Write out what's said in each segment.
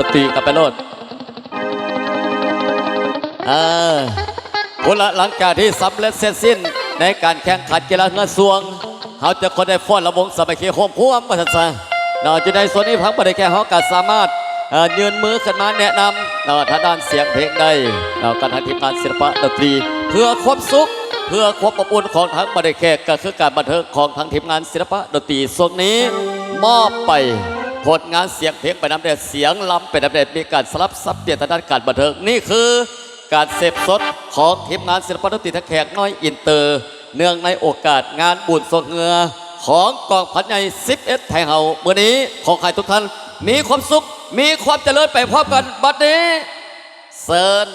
ดนตรีกับไปโลดออคนลหลังจากที่สำเร็จเสร็จสิ้น ในการแข่งขันกีฬาเงือสวงเขาจะคนได้ฟ้อนระวงสามัคคีโฮมพ่วมมาทันซะนอกจากในส่วนนี้พังบริแก่เขาก็สามารถเอ่อยืนมือขึ้นมาแนะนำเอ่อทางด้านเสียงเพลงได้เราก็ทางทีมงานศิลปะดนตรี เพื่อความสุข เพื่อความอบอุ่นของทั้งบริแขกก็คือการบันเทิงของทางทีมงานศิลปะดนตรีส่วนนี้มอบไป ผลงานเสียงเพลงไปน้ำเด็ดเสียงลำไปน้ำเด็ดมีการสลับซับเปลี่ยนทางด้านการบันเทิงนี่คือการเสพสดของทีมงานศิลปะดนตรีทักแขกน้อยอินเตอร์ เนื่องในโอกาสงานบุญทรงเงือ ของกองพันใหญ่11ไทยเฮาเมื่อนี้ขอให้ทุกท่าน มีความสุข มีความเจริญไปพร้อมกันบัดนี้เซิญ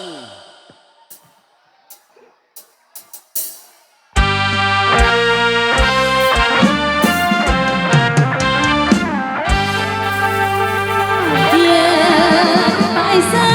อน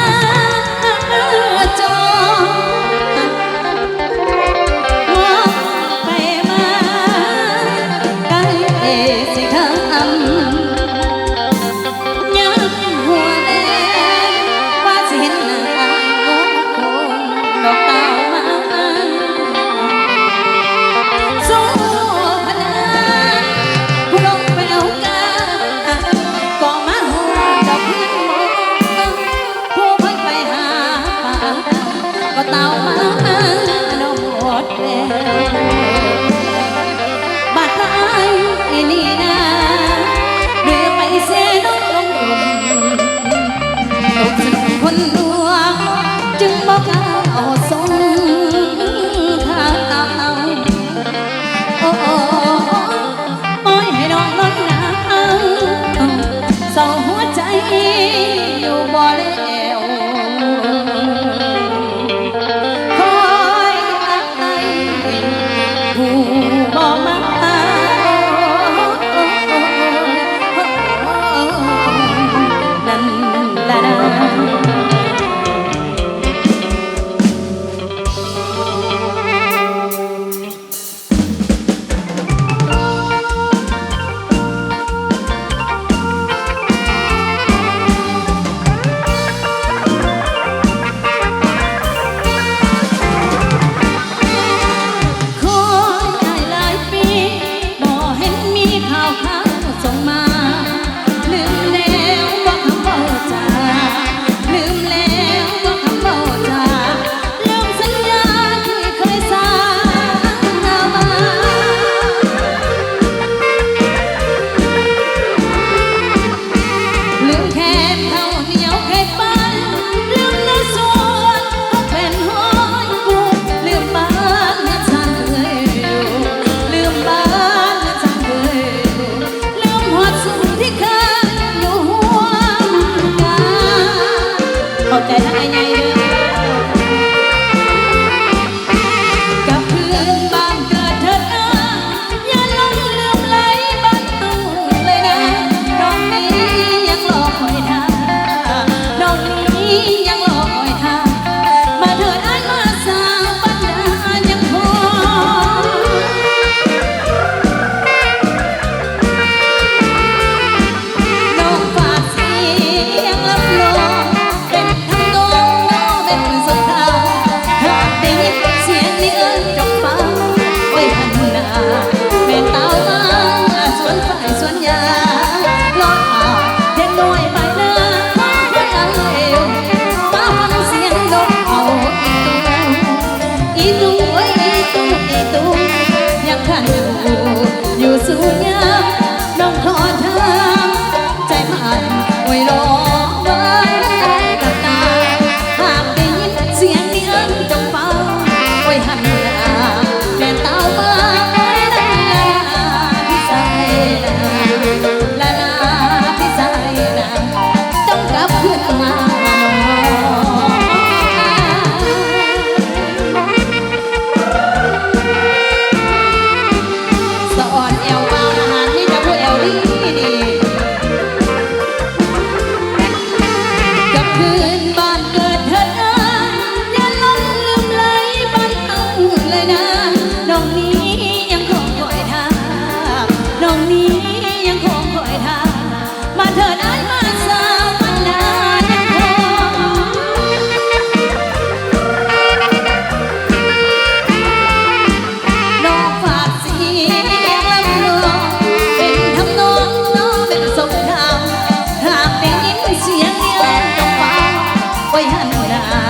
หันหน้า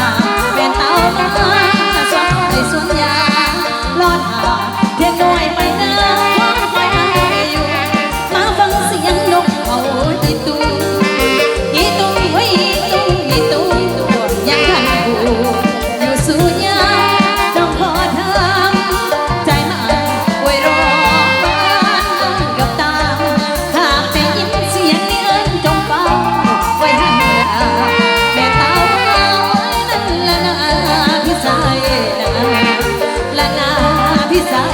ที่ใส่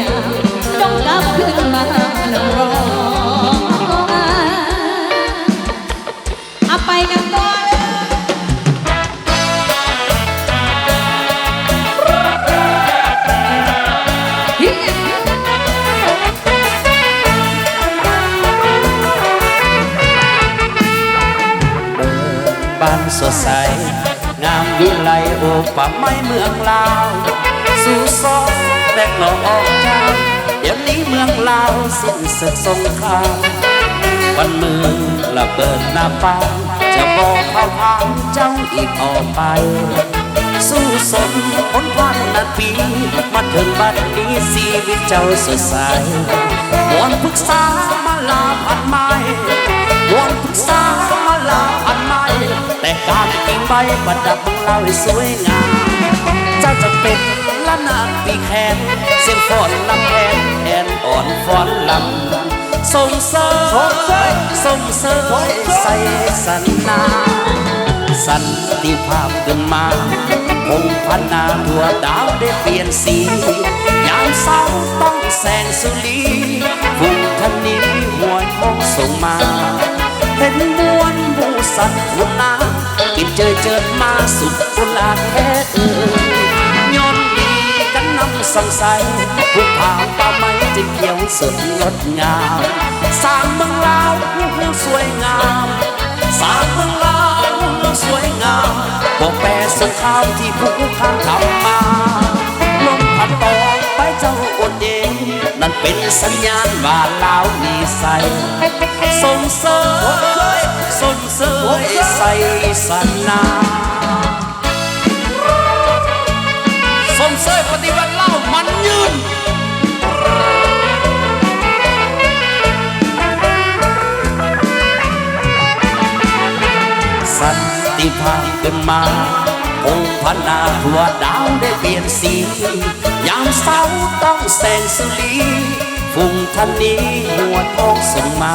น้ำต้องกลับขึ้นมาน้องรองไปกันต่อบ้านสดใสงามวิไลโอป่าไม้เมืองลาวสู่ซอ แตกหล่อออกจ้าเดี๋ยวนี้เมืองลาวสิ้นศึกสงครามวันมืองระเบิดหน้าปางจะบอกเข้าทางเจ้าอีกออกไป สู้สนพ้นวันนาปี มาถึงบัดนี้ชีวิตเจ้าสดใสมวนปรึกษามาลาพันไม้มวนปรึกษามาลาพันไม้แต่การกิ่งใบประดับของเราสวยงามเจ้าจะเป็น ละนาดปีแคนเสียงฟอนลำแคนแอนอ่อนฟอนลำส่งเสริมส่งเสริมใส่สันนา สันติภาพขึ้นมาคงพันนาทั่วดาวได้เปลี่ยนสี ยามเศร้าต้องแสงสุรีฝุ่งทันนี้หวยมองส่งมา เห็นมวลหมูสัตว์หุ่นากินเจอเจิดมาสุดกุลาแค่เออ กันนำสังใสผู้ผ่าป่าไม้จึงเขียวสดงดงามสร้างเมืองลาวผู้สวยงามสร้างเมืองลาวสวยงามบอกแปรสงครามที่ผู้ข้างทำมาลมพัดตองไปเจ้าอดเองนั่นเป็นสัญญาณว่าลาวมีใสส่งเสริมส่งเสริมใส่สันนา เสริมปฏิวัติเล่ามันยืนสันติภาพขึ้นมาองค์พระนาทั่วดาวได้เปลี่ยนสียามเศร้าต้องแสงสุรีฝุ่งทันนี้หัวทองส่งมา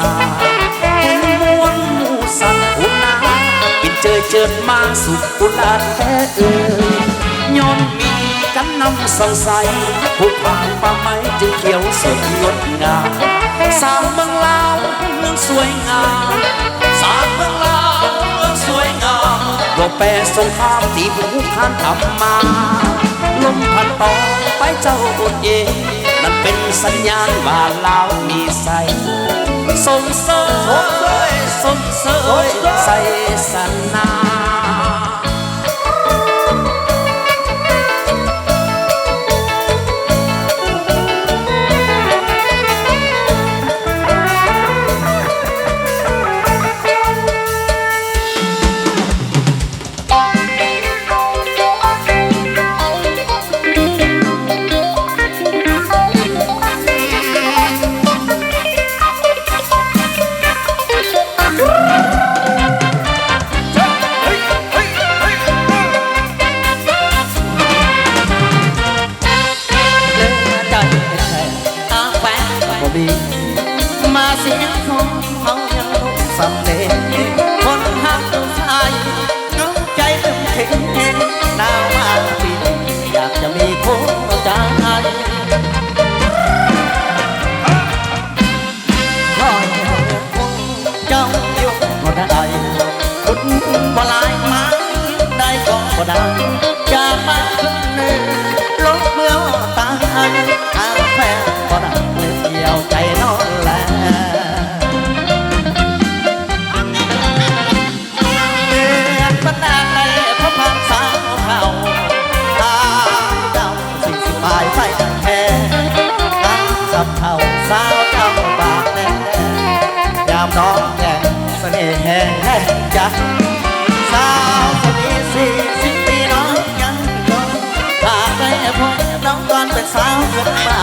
เห็นมวลหมูสัตว์หุนาปิดเจอเจิดมาสุดกุลาแท้เอ่ยย้อนมี กันนำสงสัยผู้ผ่านป่าไม้จึงเขียวสดงดงามสางเมืองลาวเมืองสวยงามสางเมืองลาวเมืองสวยงามรบแปรสงครามที่ผู้ข้านทำมาลมพัดต่อไปเจ้าอดเองนั่นเป็นสัญญาณว่าลาวมีใสส่งเสริมส่งเสริมใส่สันนา 我的妈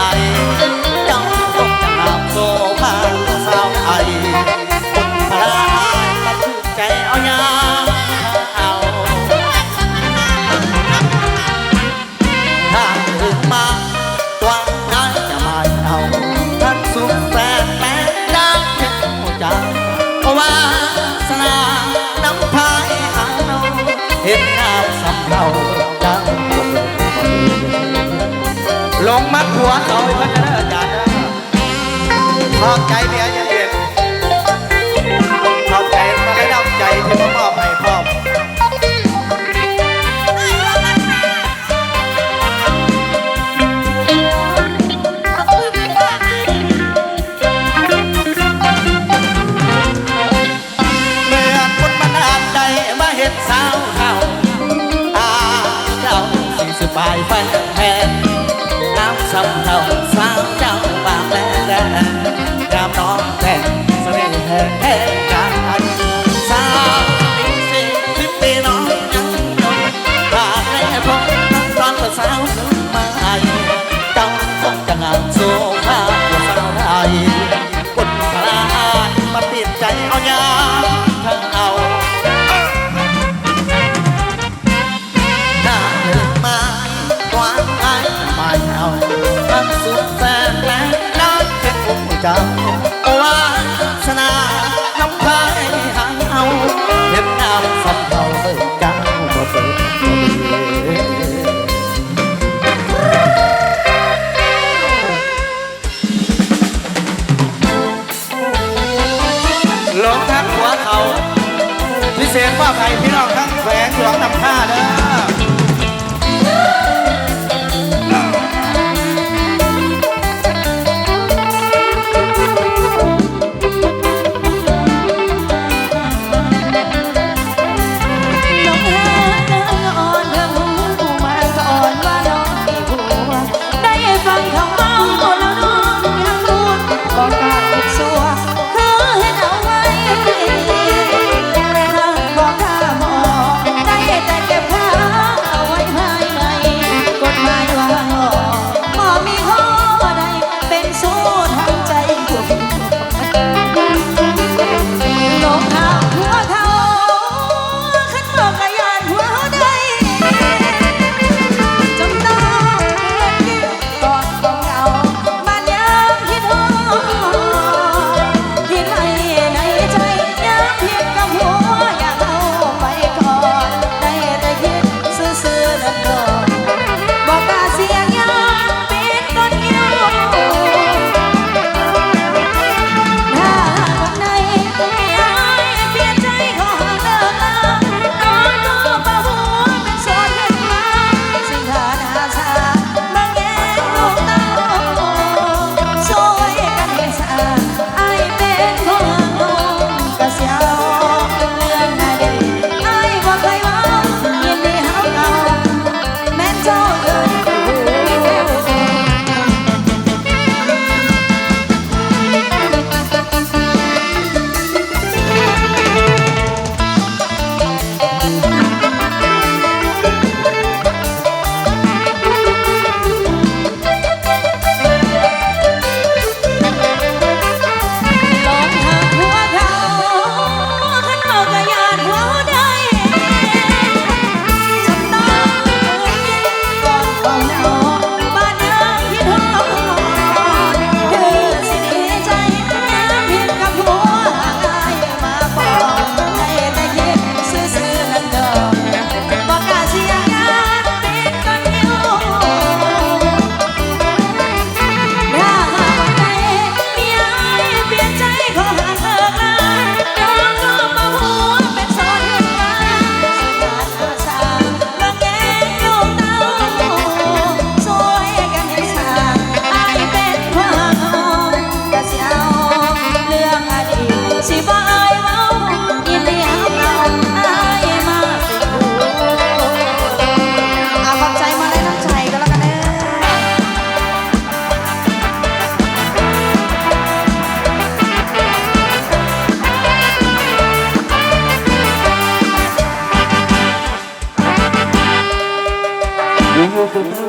ใจเมีย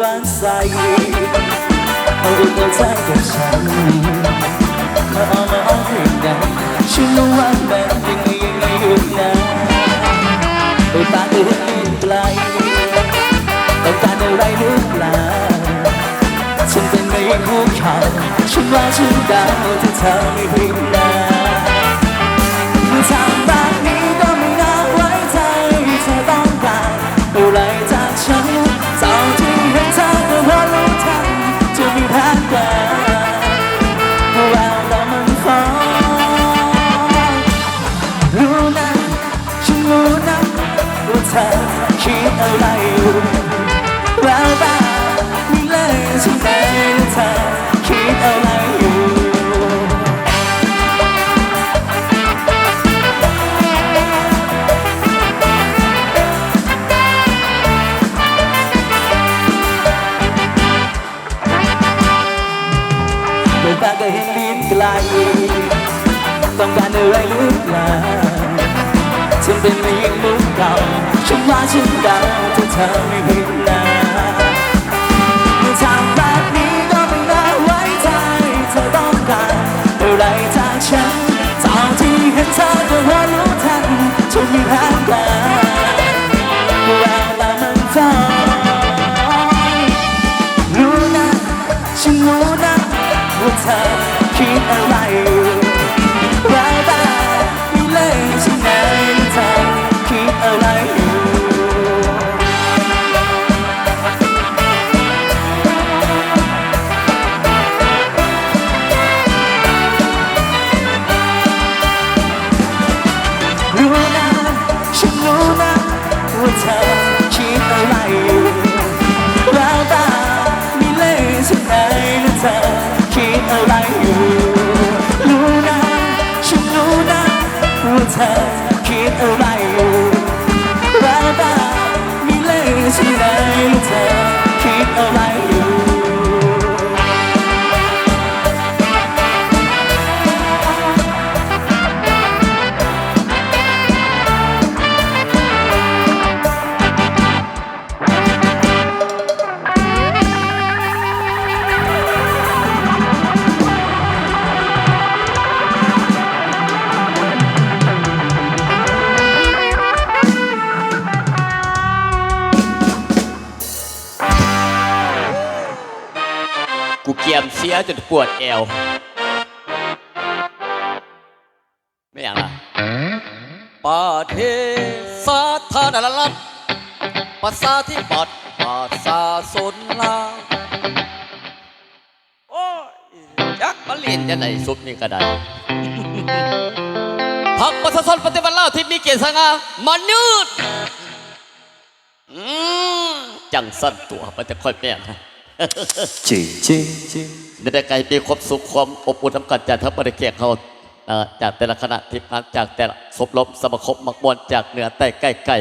รักใสเอาดูหัวใจกับฉัน มาเอามาเอาคืนกันฉันรู้ว่าแบบยังไงยังไงอยู่นะไปตาอื่นไกลต้องการอะไรหรือเปล่าฉันเป็นไม่รู้เขาฉันว่าฉันดาวที่เธอไม่ผิดนะทำแบบนี้ก็ไม่น่าไว้ใจเธอต้องการอะไร ต้องการอะไรหรือเปล่าฉันเป็นไม่ยิ่งมุกเก่าฉันว่าฉันได้แต่เธอไม่เห็นนะทำแบบนี้ก็ไม่น่าไว้ใจเธอต้องการอะไรจากฉันเท่าที่เห็นเธอก็รู้ทันฉันมีแผนการ เกียมเสียจนปวดเอว ไม่อย่างละประเทศสาธารณรัฐภาษาที่ปัดประชาชนลาวโอ้ยจักมาเล่นจะไหนซุปนี่ก็ได้พักประชาชนปฏิวัติลาวที่มีเกียรติสง่ามนุษย์อืมจังสั้นตัวมันจะค่อยแม่นนะจริงจริงจริง ในแต่ไกลมีความสุขความอบอุ่นทำกันจากทั้งบริเกียเขาจากแต่ละคณะทีมงานจากแต่ละสบลมสมาคมมักมวลจากเหนือใต้ใกล้ไกล